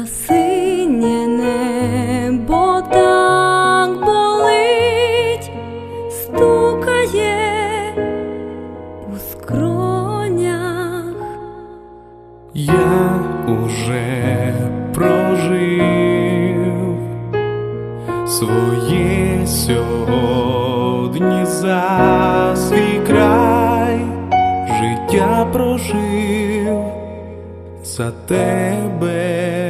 на синє небо так болить, стукає у скронях. Я уже прожив своє сьогодні за свій край, життя прожив за тебе.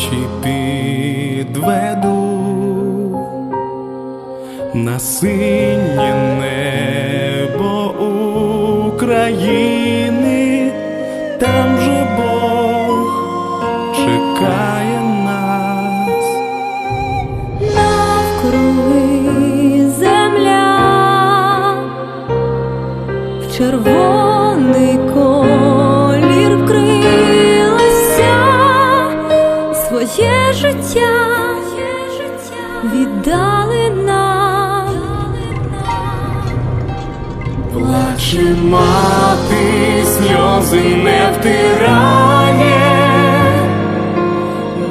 очі підведу на синє небо України, там же Бог чекає нас. Навкруги земля в червоний колір своє життя віддали нам. Плаче мати, сльози не втирає,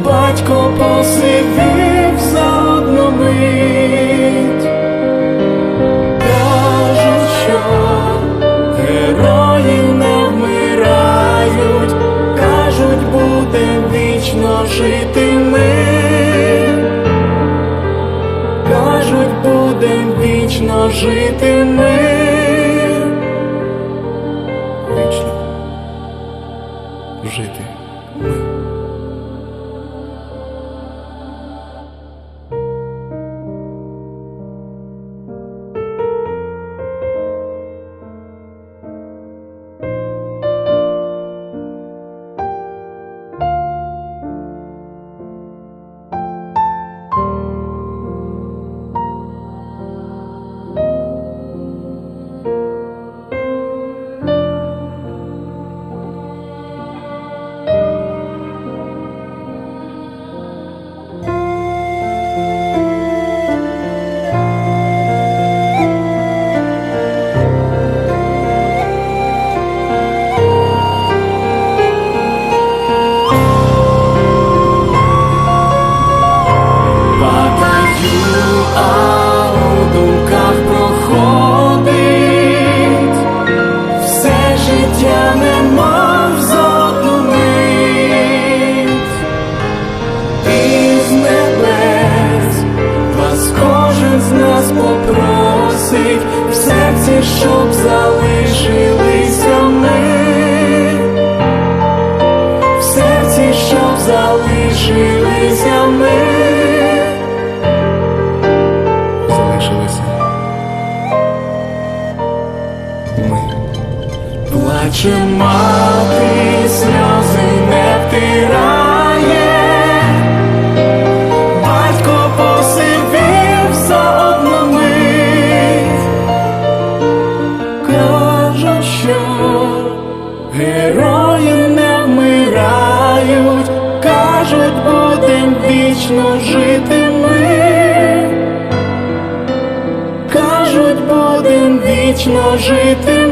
батько посидив за одну мить, жити ми. Вічно жити ми. Щоб залишилися ми, в серці, щоб залишилися ми. Залишилися ми. Плаче що герої не вмирають, кажуть, будем вічно жити ми. Кажуть, будем вічно жити